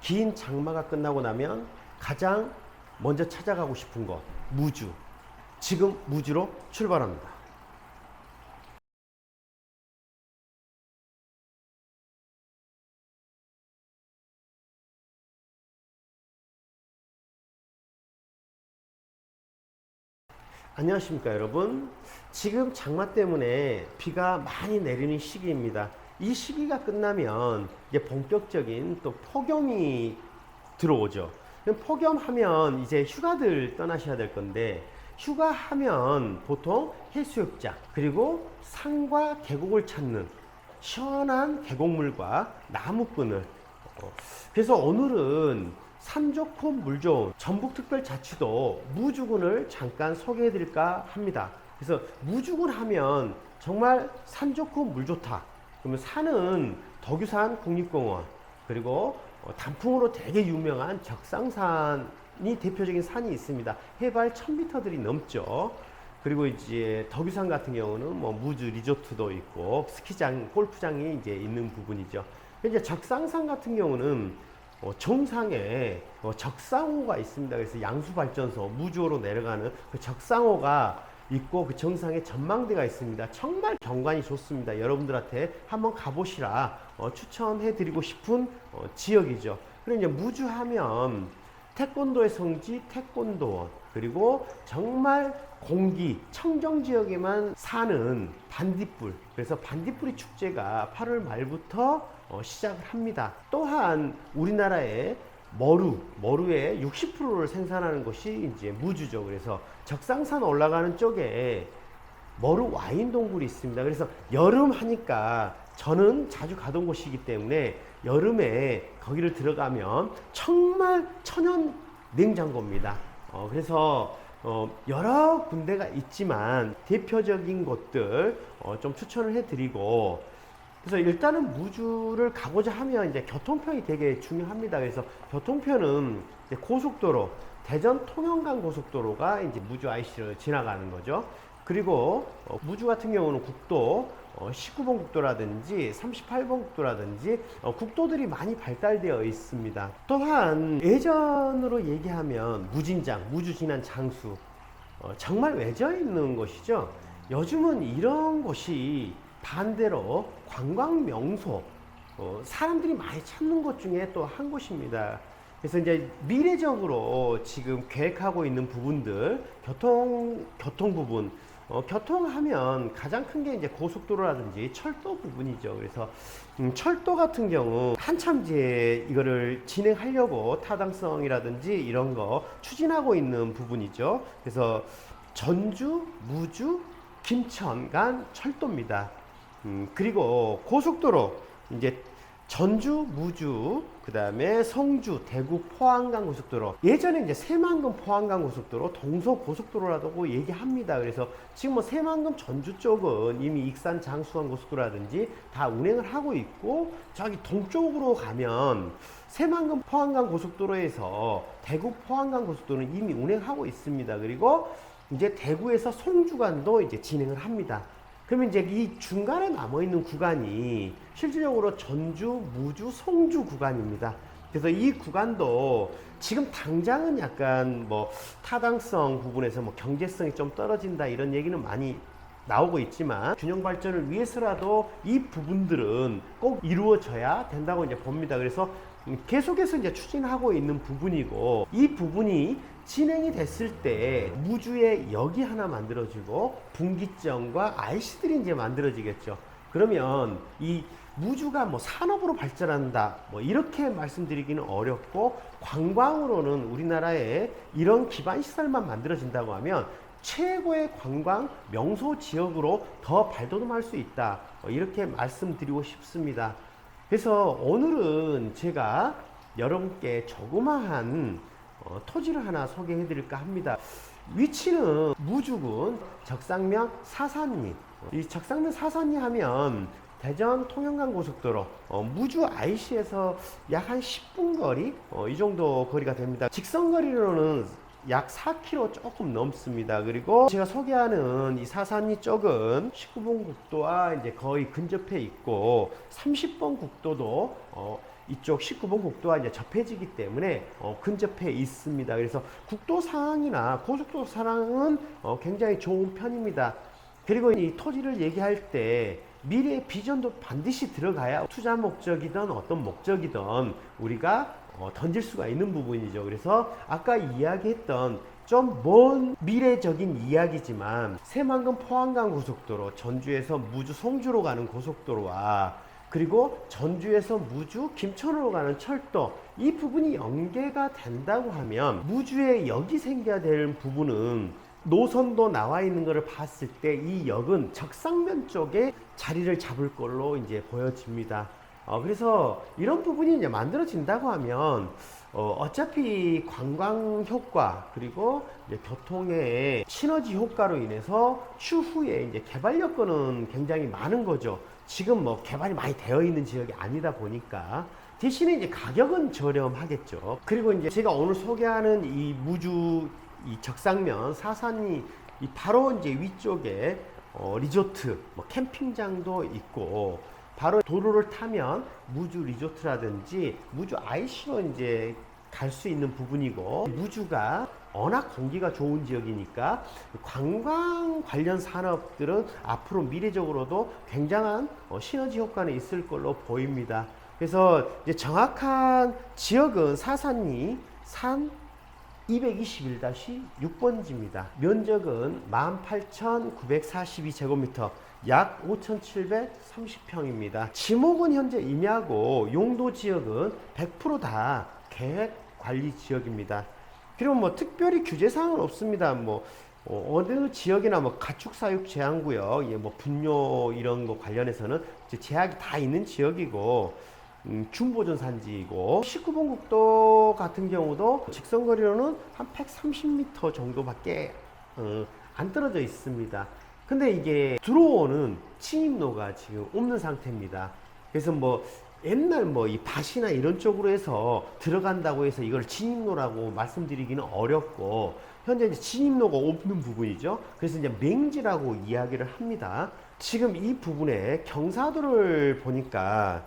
긴 장마가 끝나고 나면 가장 먼저 찾아가고 싶은 곳 무주. 지금 무주로 출발합니다. 안녕하십니까 여러분. 지금 장마 때문에 비가 많이 내리는 시기입니다. 이 시기가 끝나면 이제 본격적인 또 폭염이 들어오죠. 그럼 폭염하면 이제 휴가들 떠나셔야 될 건데 휴가하면 보통 해수욕장 그리고 산과 계곡을 찾는 시원한 계곡물과 나무꾼을. 어, 그래서 오늘은 산 좋고 물 좋은 전북특별자치도 무주군을 잠깐 소개해 드릴까 합니다. 그래서 무주군 하면 정말 산 좋고 물 좋다. 그러면 산은 덕유산 국립공원 그리고 어, 단풍으로 되게 유명한 적상산이 대표적인 산이 있습니다. 해발 1000m들이 넘죠. 그리고 이제 덕유산 같은 경우는 뭐 무주 리조트도 있고 스키장, 골프장이 이제 있는 부분이죠. 이제 적상산 같은 경우는 어, 정상에 어, 적상호가 있습니다. 그래서 양수발전소 무주호로 내려가는 그 적상호가 있고 그 정상에 전망대가 있습니다. 정말 경관이 좋습니다. 여러분들한테 한번 가보시라 어, 추천해드리고 싶은 어, 지역이죠. 그리고 이제 무주하면 태권도의 성지 태권도원 그리고 정말 공기 청정 지역에만 사는 반딧불 그래서 반딧불이 축제가 8월 말부터 어, 시작을 합니다. 또한 우리나라의 머루, 머루의 60%를 생산하는 것이 이제 무주죠. 그래서 적상산 올라가는 쪽에 머루 와인 동굴이 있습니다. 그래서 여름 하니까 저는 자주 가던 곳이기 때문에 여름에 거기를 들어가면 정말 천연 냉장고입니다. 어, 그래서 어, 여러 군데가 있지만 대표적인 곳들 어, 좀 추천을 해드리고 그래서 일단은 무주를 가고자 하면 이제 교통편이 되게 중요합니다. 그래서 교통편은 고속도로 대전 통영간 고속도로가 이제 무주 IC를 지나가는 거죠. 그리고 어, 무주 같은 경우는 국도 어, 19번 국도라든지 38번 국도라든지 어, 국도들이 많이 발달되어 있습니다. 또한 예전으로 얘기하면 무진장, 무주 지난 장수 어, 정말 외져 있는 곳이죠. 요즘은 이런 곳이 반대로 관광 명소 어, 사람들이 많이 찾는 곳 중에 또 한 곳입니다. 그래서 이제 미래적으로 지금 계획하고 있는 부분들 교통 교통 부분 어, 교통하면 가장 큰 게 이제 고속도로라든지 철도 부분이죠. 그래서 음, 철도 같은 경우 한참 이제 이거를 진행하려고 타당성이라든지 이런 거 추진하고 있는 부분이죠. 그래서 전주, 무주, 김천 간 철도입니다. 음, 그리고 고속도로 이제 전주, 무주, 그 다음에 성주, 대구, 포항간 고속도로. 예전에 이제 새만금 포항간 고속도로, 동서 고속도로라고 얘기합니다. 그래서 지금 뭐 새만금 전주 쪽은 이미 익산 장수원 고속도로라든지 다 운행을 하고 있고, 저기 동쪽으로 가면 새만금 포항간 고속도로에서 대구 포항간 고속도로는 이미 운행하고 있습니다. 그리고 이제 대구에서 송주간도 이제 진행을 합니다. 그러면 이제 이 중간에 남아 있는 구간이 실질적으로 전주, 무주, 송주 구간입니다. 그래서 이 구간도 지금 당장은 약간 뭐 타당성 부분에서 뭐 경제성이 좀 떨어진다 이런 얘기는 많이 나오고 있지만 균형 발전을 위해서라도 이 부분들은 꼭 이루어져야 된다고 이제 봅니다. 그래서 계속해서 이제 추진하고 있는 부분이고 이 부분이 진행이 됐을 때 무주에 역이 하나 만들어지고 분기점과 IC들이 이제 만들어지겠죠. 그러면 이 무주가 뭐 산업으로 발전한다 뭐 이렇게 말씀드리기는 어렵고 관광으로는 우리나라에 이런 기반 시설만 만들어진다고 하면 최고의 관광 명소 지역으로 더 발돋움할 수 있다 뭐 이렇게 말씀드리고 싶습니다. 그래서 오늘은 제가 여러분께 조그마한 어, 토지를 하나 소개해 드릴까 합니다. 위치는 무주군 적상면 사산리. 이 적상면 사산리 하면 대전 통영간 고속도로 어, 무주 IC에서 약 한 10분 거리 어, 이 정도 거리가 됩니다. 직선 거리로는 약 4km 조금 넘습니다. 그리고 제가 소개하는 이 사산리 쪽은 19번 국도와 이제 거의 근접해 있고 30번 국도도 어, 이쪽 19번 국도와 이제 접해지기 때문에 어, 근접해 있습니다. 그래서 국도 상황이나 고속도로 상황은 어, 굉장히 좋은 편입니다. 그리고 이 토지를 얘기할 때 미래의 비전도 반드시 들어가야 투자 목적이든 어떤 목적이든 우리가 어, 던질 수가 있는 부분이죠. 그래서 아까 이야기했던 좀 먼 미래적인 이야기지만 새만금 포항간 고속도로 전주에서 무주 송주로 가는 고속도로와 그리고 전주에서 무주 김천으로 가는 철도 이 부분이 연계가 된다고 하면 무주에 역이 생겨야 될 부분은 노선도 나와 있는 것을 봤을 때 이 역은 적상면 쪽에 자리를 잡을 걸로 이제 보여집니다. 어, 그래서 이런 부분이 이제 만들어진다고 하면 어, 어차피 관광 효과 그리고 교통의 시너지 효과로 인해서 추후에 이제 개발 여건은 굉장히 많은 거죠. 지금 뭐 개발이 많이 되어 있는 지역이 아니다 보니까 대신에 이제 가격은 저렴하겠죠. 그리고 이제 제가 오늘 소개하는 이 무주 이 적상면 사산이 이 바로 이제 위쪽에 어, 리조트, 뭐 캠핑장도 있고 바로 도로를 타면 무주 리조트라든지 무주 IC로 이제 갈 수 있는 부분이고 무주가 워낙 공기가 좋은 지역이니까 관광 관련 산업들은 앞으로 미래적으로도 굉장한 어, 시너지 효과는 있을 걸로 보입니다. 그래서 이제 정확한 지역은 사산리 산 221-6번지입니다. 면적은 18,942제곱미터, 약 5,730평입니다. 지목은 현재 임야고 용도 지역은 100%다 계획 관리 지역입니다. 그리고 뭐 특별히 규제 사항은 없습니다. 뭐 어, 느 지역이나 뭐 가축 사육 제한구역, 예, 뭐 분뇨 이런 거 관련해서는 이제 제약이 다 있는 지역이고 음, 준보전 산지이고 19번 국도 같은 경우도 직선 거리로는 한 130m 정도밖에 어, 안 떨어져 있습니다. 근데 이게 들어오는 침입로가 지금 없는 상태입니다. 그래서 뭐 옛날 뭐 이 밭이나 이런 쪽으로 해서 들어간다고 해서 이걸 진입로라고 말씀드리기는 어렵고 현재 이제 진입로가 없는 부분이죠. 그래서 이제 맹지라고 이야기를 합니다. 지금 이 부분에 경사도를 보니까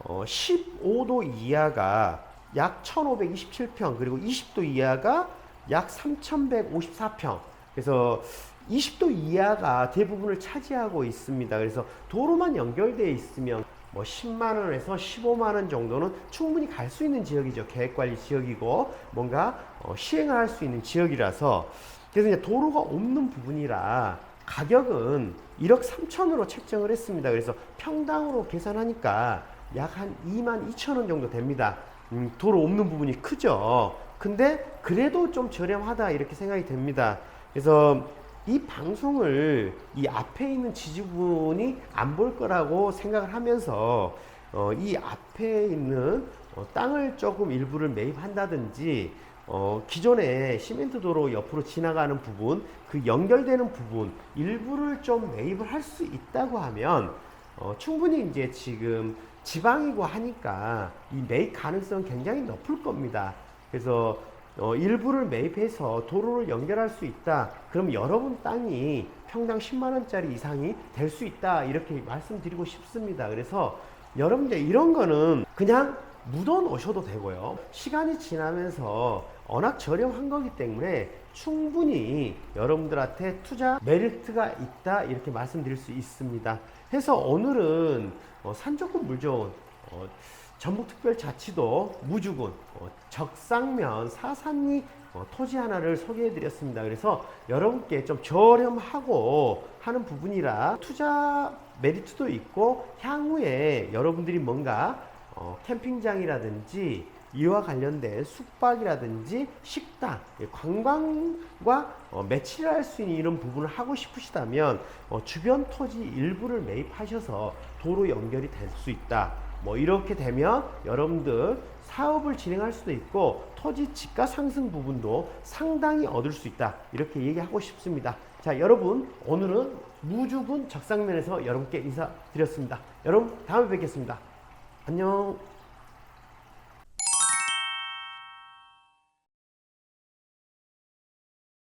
어, 15도 이하가 약 1527평 그리고 20도 이하가 약 3154평 그래서 20도 이하가 대부분을 차지하고 있습니다. 그래서 도로만 연결되어 있으면 뭐 10만 원에서 15만 원 정도는 충분히 갈 수 있는 지역이죠. 계획 관리 지역이고 뭔가 어, 시행을 할 수 있는 지역이라서 그래서 이제 도로가 없는 부분이라 가격은 1억 3천으로 책정을 했습니다. 그래서 평당으로 계산하니까 약 한 2만 2천 원 정도 됩니다. 음, 도로 없는 부분이 크죠. 근데 그래도 좀 저렴하다 이렇게 생각이 됩니다. 그래서 이 방송을 이 앞에 있는 지지분이 안 볼 거라고 생각을 하면서 어, 이 앞에 있는 어, 땅을 조금 일부를 매입한다든지 어, 기존에 시멘트 도로 옆으로 지나가는 부분 그 연결되는 부분 일부를 좀 매입을 할 수 있다고 하면 어, 충분히 이제 지금 지방이고 하니까 이 매입 가능성 굉장히 높을 겁니다. 그래서 어, 일부를 매입해서 도로를 연결할 수 있다. 그럼 여러분 땅이 평당 10만 원짜리 이상이 될 수 있다. 이렇게 말씀드리고 싶습니다. 그래서 여러분들 이런 거는 그냥 묻어 놓으셔도 되고요. 시간이 지나면서 워낙 저렴한 거기 때문에 충분히 여러분들한테 투자 메리트가 있다. 이렇게 말씀드릴 수 있습니다. 해서 오늘은 어, 산 좋고 물 좋은 어, 전북특별자치도 무주군 어, 적상면 사산리 어, 토지 하나를 소개해 드렸습니다. 그래서 여러분께 좀 저렴하고 하는 부분이라 투자 메리트도 있고 향후에 여러분들이 뭔가 어, 캠핑장이라든지 이와 관련된 숙박이라든지 식당, 예, 관광과 어, 매치를 할 수 있는 이런 부분을 하고 싶으시다면 어, 주변 토지 일부를 매입하셔서 도로 연결이 될 수 있다. 뭐 이렇게 되면 여러분들 사업을 진행할 수도 있고 토지 지가 상승 부분도 상당히 얻을 수 있다. 이렇게 얘기하고 싶습니다. 자, 여러분 오늘은 무주군 적상면에서 여러분께 인사드렸습니다. 여러분 다음에 뵙겠습니다. 안녕.